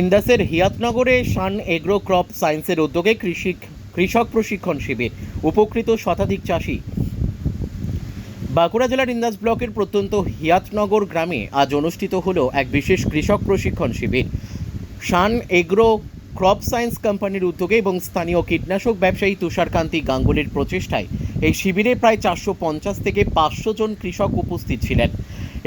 ইন্দাসের হিয়াতনগরে শান agro crop সায়েন্সের উদ্যোগে কৃষি কৃষক প্রশিক্ষণ শিবির, উপকৃত শতাধিক চাষি। বাঁকুড়া জেলার ইন্দাস ব্লকের প্রত্যন্ত হিয়াতনগর গ্রামে আজ অনুষ্ঠিত হলো এক বিশেষ কৃষক প্রশিক্ষণ শিবির। শান এগ্রো ক্রপ সায়েন্স কোম্পানির উদ্যোগে এবং স্থানীয় কীটনাশক ব্যবসায়ী তুষারকান্তি গাঙ্গুলির প্রচেষ্টায় এই শিবিরে প্রায় চারশো পঞ্চাশ থেকে পাঁচশো জন কৃষক উপস্থিত ছিলেন।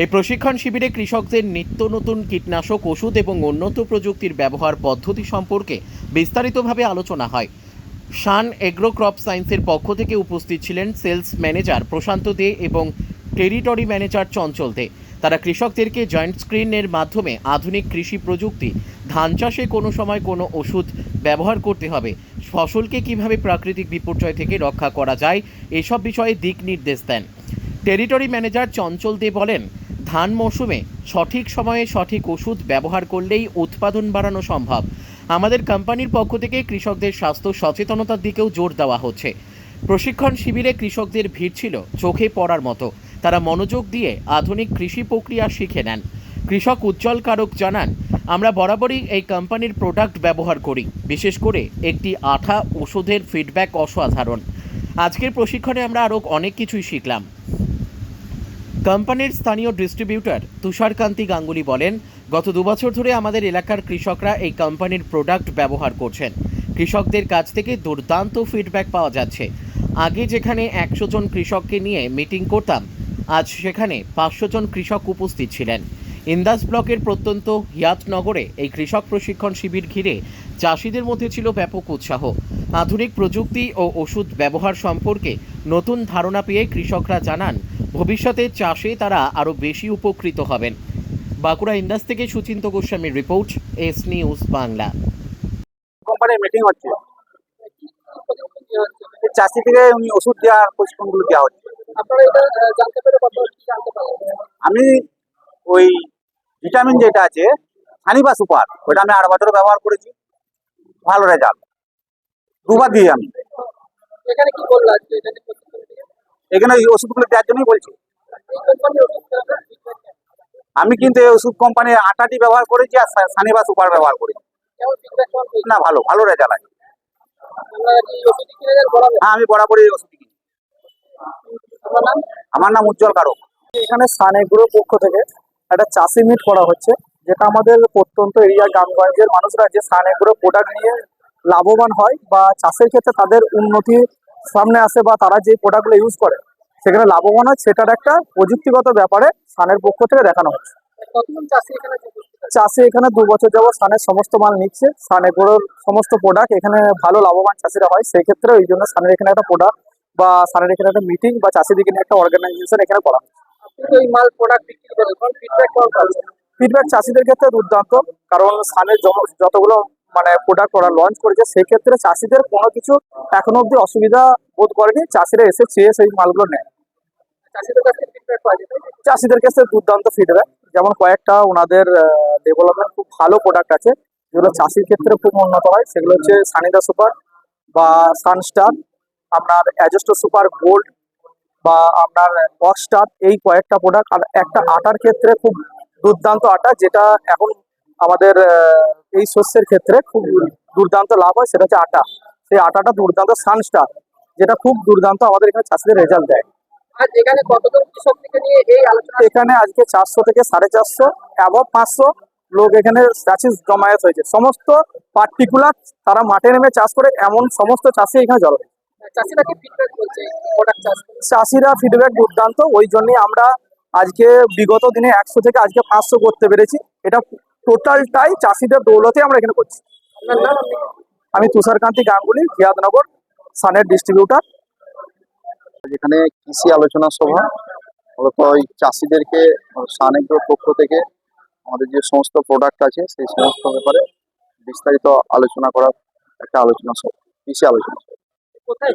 এই প্রশিক্ষণ শিবিরে কৃষকদের নিত্য নতুন কীটনাশক ওষুধ এবং উন্নত প্রযুক্তির ব্যবহার পদ্ধতি সম্পর্কে বিস্তারিতভাবে আলোচনা হয়। শান এগ্রো ক্রপ সায়েন্সের পক্ষ থেকে উপস্থিত ছিলেন সেলস ম্যানেজার প্রশান্ত দে এবং টেরিটরি ম্যানেজার চঞ্চল দে। তারা কৃষকদেরকে জয়েন্ট স্ক্রিনের মাধ্যমে আধুনিক কৃষি প্রযুক্তি, ধান চাষে কোনো সময় কোনো ওষুধ ব্যবহার করতে হবে, ফসলকে কীভাবে প্রাকৃতিক বিপর্যয় থেকে রক্ষা করা যায়, এসব বিষয়ে দিক নির্দেশ দেন। টেরিটরি ম্যানেজার চঞ্চল দে বলেন ধান মৌসুমে সঠিক সময়ে সঠিক ওষুধ ব্যবহার করলেই উৎপাদন বাড়ানো সম্ভব। আমাদের কোম্পানির পক্ষ থেকে কৃষকদের স্বাস্থ্য সচেতনতার দিকেও জোর দেওয়া হচ্ছে। প্রশিক্ষণ শিবিরে কৃষকদের ভিড় ছিল, চোখে পড়ার মতো। তারা মনোযোগ দিয়ে আধুনিক কৃষি প্রক্রিয়া শিখে নেন। কৃষক উজ্জ্বল কারক জানান, আমরা বরাবরই এই কোম্পানির প্রোডাক্ট ব্যবহার করি, বিশেষ করে একটি আঠা ওষুধের ফিডব্যাক অসাধারণ। আজকের প্রশিক্ষণে আমরা আরও অনেক কিছুই শিখলাম। কোম্পানির স্থানীয় ডিস্ট্রিবিউটর তুষারকান্তি গাঙ্গুলি বলেন, গত দুবছর ধরে আমাদের এলাকার কৃষকরা এই কোম্পানির প্রোডাক্ট ব্যবহার করছেন। কৃষকদের কাছ থেকে দুর্দান্ত ফিডব্যাক পাওয়া যাচ্ছে। আগে যেখানে একশো জন কৃষককে নিয়ে মিটিং করতাম, আজ সেখানে পাঁচশো জন কৃষক উপস্থিত ছিলেন। ইন্দাস ব্লকের প্রত্যন্ত হিয়াতনগরে এই কৃষক প্রশিক্ষণ শিবির ঘিরে চাষিদের মধ্যে ছিল ব্যাপক উৎসাহ। আধুনিক প্রযুক্তি ও ওষুধ ব্যবহার সম্পর্কে নতুন ধারণা পেয়ে কৃষকরা জানান ভবিষ্যতে চাষে তারা আরও বেশি উপকৃত হবেন। বাঁকুড়া ইন্দাস থেকে সুচিন্ত গোস্বামীর রিপোর্ট এস নিউজ বাংলা। কোম্পানির মিটিং হচ্ছে। চাষি থেকে উনি ওষুধ দেওয়ার প্রশিক্ষণগুলো দেওয়া হচ্ছে। আপনারা এটা আহ, জানতে পেরে কত কি জানতে পারলেন। আমি ওই ভিটামিন যেটা আছে হানি বা সুপার ওটা আমি আট বছর ব্যবহার করেছি। ভালো রেজাল্ট দুবার দিই আমি। এখানে কি বলল আজকে? এখানে এই ওষুধগুলো দেওয়ার জন্যই বলছি? আমি কিন্তু এই ওষুধ কোম্পানির আটাটি ব্যবহার করেছি আর সা- সানি বা সুপার ব্যবহার করেছি? না, ভালো ভালো রেজাল্ট আছে? হ্যাঁ আমি বরাবরই ওষুধ কিনি আমার নাম উজ্জ্বল কারক এখানে সানেগুলোর পক্ষ থেকে একটা চাষি মিট করা হচ্ছে, যেটা আমাদের প্রত্যন্ত এরিয়া গ্রামগঞ্জের মানুষরা যে সানেগুলো প্রোডাক্ট নিয়ে লাভবান হয় বা চাষের ক্ষেত্রে তাদের উন্নতি সামনে আসে বা তারা যে প্রোডাক্টগুলো ইউজ করে সেখানে লাভবান হয় সেটার একটা প্রযুক্তিগত ব্যাপারে সানের পক্ষ থেকে দেখানো হচ্ছে। চাষি এখানে দু বছর যাবত সানের সমস্ত মাল নিচ্ছে সানেগুলোর সমস্ত প্রোডাক্ট এখানে ভালো লাভবান চাষিরা হয় সেই ক্ষেত্রে ওই জন্য সানের এখানে একটা প্রোডাক্ট বা সানের এখানে একটা মিটিং বা চাষিদিকে নিয়ে একটা অর্গানাইজেশন এখানে করা ফিডব্যাক চাষিদের ক্ষেত্রে দুর্দান্ত কারণ সানের যতগুলো মানে প্রোডাক্ট ওরা লঞ্চ করেছে সেই ক্ষেত্রে চাষিদের কোনো কিছু এখনও অব্দি অসুবিধা বোধ করেনি। চাষিরা এসে চেয়ে সেই মালগুলো নেয়। চাষিদের কাছ দুর্দান্ত ফিডব্যাক যেমন কয়েকটা ওনাদের ডেভেলপমেন্ট খুব ভালো প্রোডাক্ট আছে যেগুলো চাষির ক্ষেত্রে খুব উন্নত হয়। সেগুলো হচ্ছে সানিদা সুপার বা সানস্টার আপনার অ্যাজেস্টো সুপার গোল্ড বা আপনার অক্সটার এই কয়েকটা প্রোডাক্ট আর একটা আটার ক্ষেত্রে খুব দুর্দান্ত আটা যেটা এখন আমাদের এই শস্যের ক্ষেত্রে খুব দুর্দান্ত লাভ হয় সেটা হচ্ছে আটা। সেই আটাটা দুর্দান্ত সানস্টার যেটা খুব দুর্দান্ত আমাদের এখানে চাষিদের রেজাল্ট দেয়। এখানে আজকে চারশো থেকে সাড়ে চারশো অ্যাবভ পাঁচশো লোক এখানে চাষি জমায়েত হয়েছে। সমস্ত পার্টিকুলার তারা মাঠে নেমে চাষ করে এমন সমস্ত চাষি এখানে জড়ো করে? চাষিরা ফিডব্যাক দুর্দান্ত ওই জন্যই আমরা আজকে বিগত দিনে একশো থেকে আজকে পাঁচশো করতে পেরেছি। এটা টোটালটাই চাষিদের দৌলতে আমরা এখানে করছি। আমি তুষারকান্তি গাঙ্গুলি খিয়াদনগর সানের ডিস্ট্রিবিউটার যেখানে কৃষি আলোচনা সভা। মূলত ওই চাষিদেরকে সানেগ্রোর পক্ষ থেকে আমাদের যে সমস্ত প্রোডাক্ট আছে সেই সমস্ত ব্যাপারে বিস্তারিত আলোচনা করার একটা আলোচনা সভা কৃষি আলোচনা সভা। কোথায়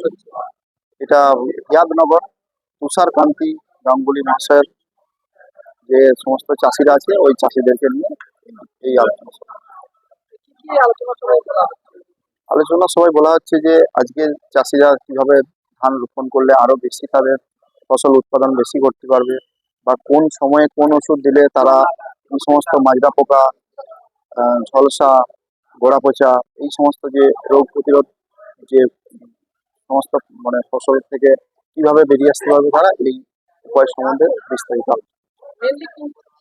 এটা হিয়াদনগর তুষারকান্তি গাঙ্গুলি মহাশয়ের যে সমস্ত চাষিরা আছে ওই চাষিদেরকে নিয়ে এই আলোচনা আলোচনা সবাই বলা হচ্ছে? যে আজকে চাষিরা কীভাবে ধান রোপণ করলে আরও বেশি তাদের ফসল উৎপাদন বেশি করতে পারবে? বা কোন সময়ে কোন ওষুধ দিলে তারা এই সমস্ত মাজরা পোকা ঝলসা গোড়া পচা এই সমস্ত যে রোগ প্রতিরোধ যে সমস্ত মানে ফসল থেকে কীভাবে বেরিয়ে আসতে পারবে তারা এই উপায় সম্বন্ধে বিস্তারিত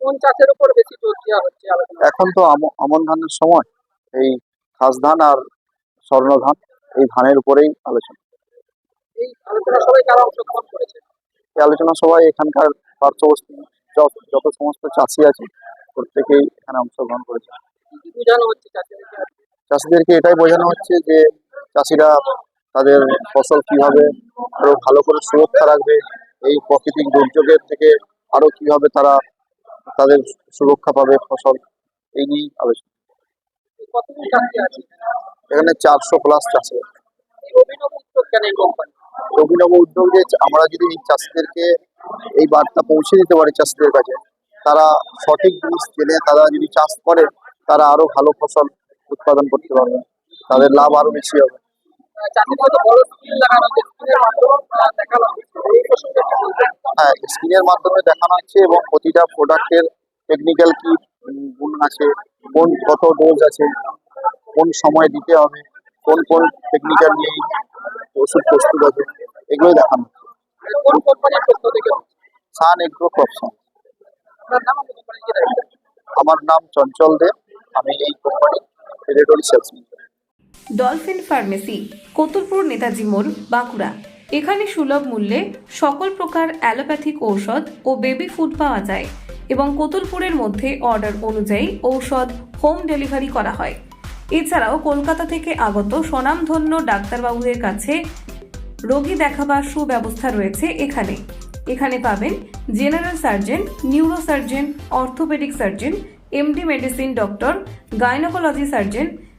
কোন চাষের উপর বেশি জোর দেওয়া হচ্ছে এখন তো আম- আমন ধানের সময়। এই খাস ধান আর স্বর্ণ ধান এই ধানের উপরেই আলোচনা। এই আলোচনা সবাই কারা অংশগ্রহণ করেছে? এই আলোচনা সবাই এখানকার পার্শ্ববর্তী যত যত সমস্ত চাষি আছে প্রত্যেকেই এখানে অংশগ্রহণ করেছে। বোঝানো হচ্ছে চাষিদেরকে? চাষিদেরকে এটাই বোঝানো হচ্ছে যে চাষিরা তাদের ফসল কীভাবে আরও ভালো করে সুরক্ষা রাখবে এই প্রাকৃতিক দুর্যোগের থেকে আরও কীভাবে তারা তাদের সুরক্ষা পাবে, ফসল, এই নিয়েই আলোচনা। এখানে চারশো প্লাস চাষি অভিনব উদ্যোগ যে আমরা যদি এই চাষিদেরকে এই বার্তা পৌঁছে দিতে পারি চাষিদের কাছে, তারা সঠিক জিনিস জেনে তারা যদি চাষ করে, তারা আরও ভালো ফসল উৎপাদন করতে পারবে। তাদের লাভ আরও বেশি হবে। হ্যাঁ স্ক্রিনের মাধ্যমে দেখানো হচ্ছে এবং প্রতিটা প্রোডাক্টের টেকনিক্যাল কি গুণ আছে, কোন কত ডোজ আছে, কোন সময় দিতে হবে, কোন কোন টেকনিক্যাল নিয়ে ওষুধ প্রস্তুত আছে, এগুলোই দেখানো কোম্পানির সান এগ্রো ক্রপসন আপনার নাম আমাদের কোম্পানির কি দায়িত্ব আমার নাম চঞ্চল দে, আমি এই company territory salesman Dolphin pharmacy, Kotulpur Netaji মোড়, বাঁকুড়া। এখানে সুলভ মূল্যে সকল প্রকার অ্যালোপ্যাথিক ঔষধ ও বেবি ফুড পাওয়া যায় এবং কতুলপুরের মধ্যে অর্ডার অনুযায়ী ঔষধ হোম ডেলিভারি করা হয়। এছাড়াও কলকাতা থেকে আগত স্বনামধন্য ডাক্তারবাবুদের কাছে রোগী দেখাবার সুব্যবস্থা রয়েছে এখানে। এখানে পাবেন general surgeon neuro surgeon orthopaedic surgeon, MD medicine doctor, gynaecology surgeon